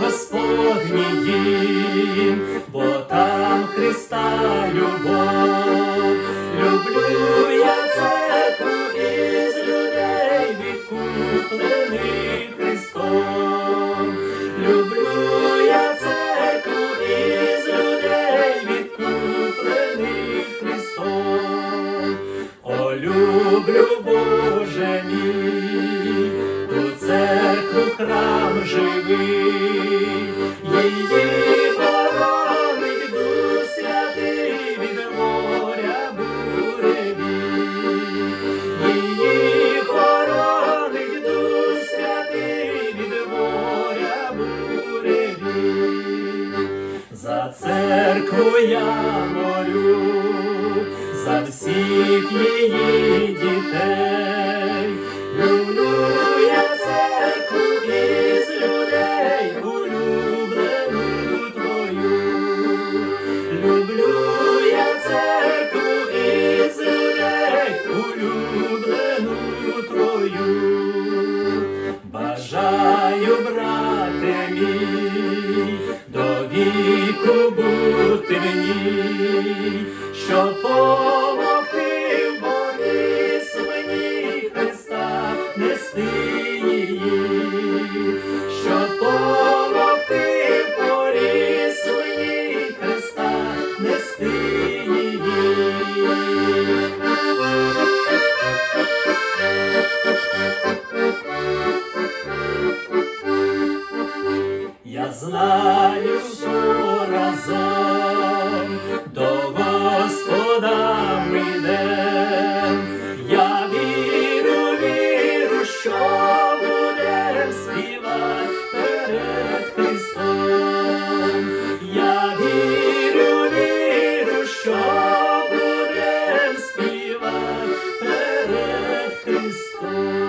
Господній, бо там Христа любов, люблю я церкву із людей відкуплених Христом, люблю я церкву із людей відкуплених Христом, о люблю Боже мій, у церкву храм живий. Церкву я молю, за всіх її дітей. Люблю я церкву із людей, улюблену твою. Люблю я церкву із людей, улюблену твою. Бажаю, брате мій, Christmas.